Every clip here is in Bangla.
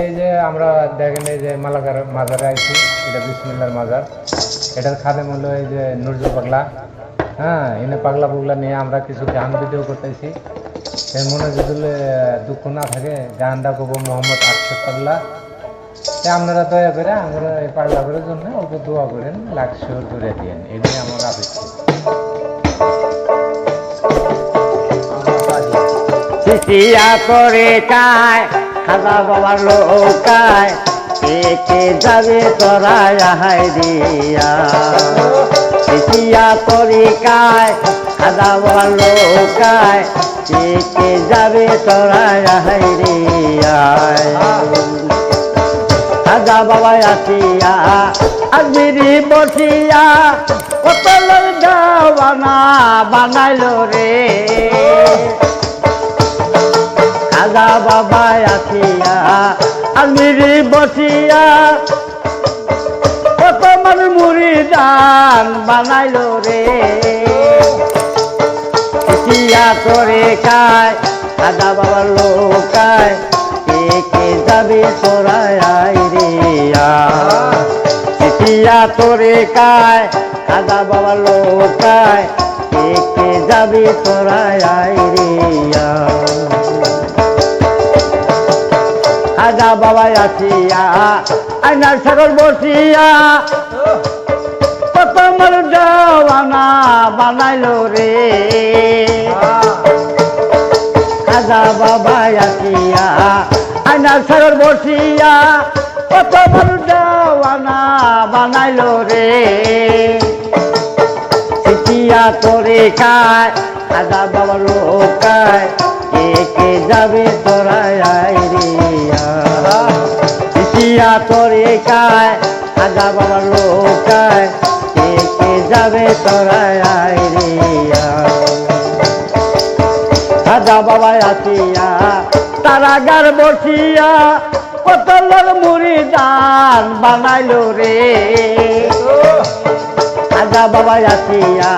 এই যে আমরা দেখেন এই যে মালাকার মাজারে আইছি, এটা বিসমিল্লার মাজার। এটার খাদে হলো এই যে নুরজুল পাগলা। হ্যাঁ এনে পাগলা পুগলা নিয়ে আমরা কিছু গান ভিডিও করতেছি। এই মনে যদি দুঃখ না থাকে, গানটা করব মোহাম্মদ আকসর পাগলা। আপনারা দয়া করে আমরা এই পাগলা করার জন্য অল্প দোয়া করেন লাখ শিওর করে দিয়েন। এটাই আমার সিসিয়া করে কায় খাজা বাবার লোকায়, কে কে যাবে তোরা হাই দিয়া। সিসিয়া করে কায় খাজা বাবার লোকায়, কে কে যাবে তোরা হাই খাজা বাবা আসিয়া, আজমিরি বসিয়া কত বানা বানাইলো রে। খাজা বাবা আসিয়া আজমিরি বসিয়া কত মানুষ মুড়ি দান বানাইলো রে। সিয়া করে কায় খাজা বাবার লোকায়, কে কে যাবে তোরাই রে সিয়া তোরে কায় খাজা বাবার লোকায়, কে কে যাবে তোরাই রে খাজা বাবা আসিয়া আইনার সাগর বসিয়া। কত মর জওয়ানা বানাইলো রে। খাজা বাবা আসিয়া আইনার সাগর বসিয়া, কত মর জওয়ানা বানাইলো রে। সিটিয়া তোরে খায় খাজা বাবা লোকায় কে কে যাবে তোরাই রে সিটিয়া তোরে খায় খাজা বাবা লোকায় কে কে যাবে তোরাই রে খাজা বাবা আসিয়া তারা গার বসিয়া কত লোক মুড়ি দান বানাইলো রে। খাজা বাবা আসিয়া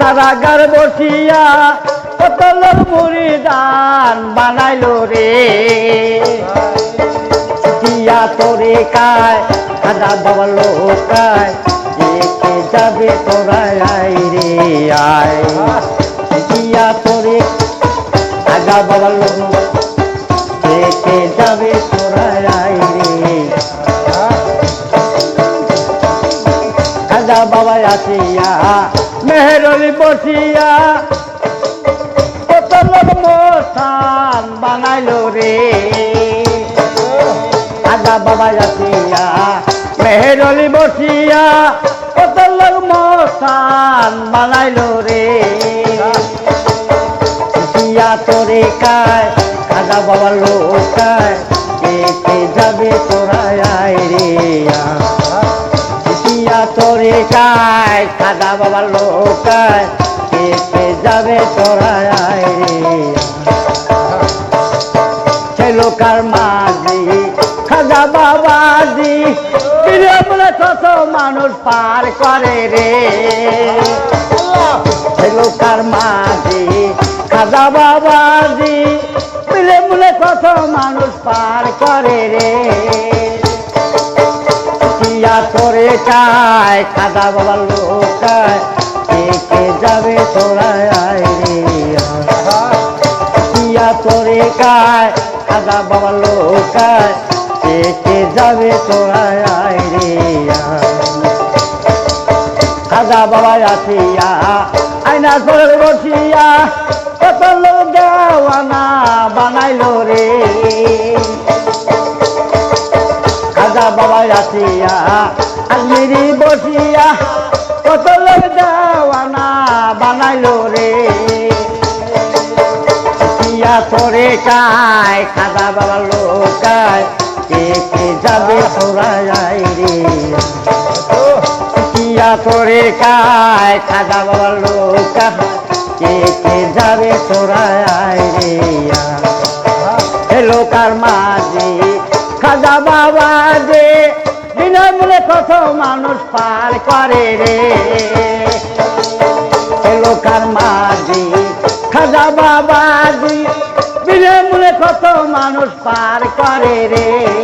তারা গার বসিয়া কত লোক মুড়ি দান বানাইলো রে। টিয়া তোরে কায় খাজা বাবা লোকায়, দেখে যাবে তোরাই আয় রে আয়। টিয়া তোরে খাজা বাবা লোক দেখে যাবে তোরাই আয় রে খাজা বাবা আসিয়া, মেহরলি বসিয়া কত লোক মোসান বানাইলো রে। খাজা বাবা আসিয়া মেহরলি বসিয়া কত লোক মোসান বানাইলো রে। দিয়া তোরে কায়, খাজা বাবা লোকায় কে যাবে তোরা আয় রে দিয়া তোরে কায়, খাজা বাবা লোকায় কে যাবে তোরা আয় রে সে লোকার মাঝি ফিরে বলে কত মানুষ পার করে রে? লোকার মাঝি, খাজা বাবাজি মিলে মিলে কত মানুষ পার করে রে? টিয়া করে কায় খাজা বাবার লোকায়, কে যাবে তোরা আয় রে? টিয়া করে কায় খাজা বাবার লোকায় কে যাবে তোরা খাজা বাবা আসিয়া, আয়না করে বসিয়া, কত লোক দেওয়ানা বানাইলো রে। খাজা বাবা আসিয়া, আলমিরি বসিয়া, কত লোক দেওয়ানা বানাইলো রে। তোরে কায়, খাজা বাবা লোকায় কে কে যাবে তোরা আয় রে কিয়া তোরে কায় খাজা বাবার লোকা কে কে যাবে তোরা আয় রে হে লোকার মাঝে, খাজা বাবা যে বিনামূল্যে কত মানুষ পার করে রে। হে লোকার মাঝে, খাজা বাবা যে বিনামূল্যে কত কত মানুষ পার করে রে।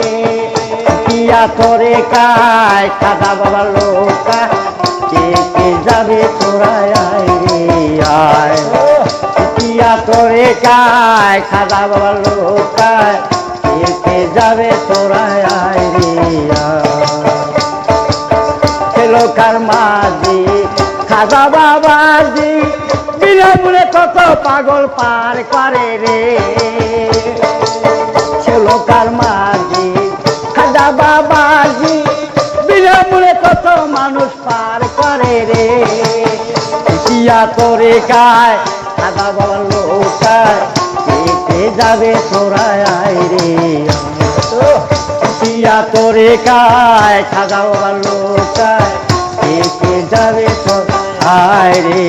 কিয়া তোরে কায় খাদা বাবা লোকা, কে কে যাবে তোরা আয়? রে আয় কিয়া তোরে কায় খাদা বাবা লোকায় কে কে যাবে তোরা আয়? রে আয় লোকার মাঝি খাজা বাবাজি বিনামূলে কত পাগল পার করে রে। লোকার মাঝি খাজা কত মানুষ পার করে রে কিয়া তোরে কায় খাজা বাবার লোকায় যাবে তোরা আয় রে পিয়া তোরে কায় খাজা বাবার লোকায় যাবে তোর আয় রে।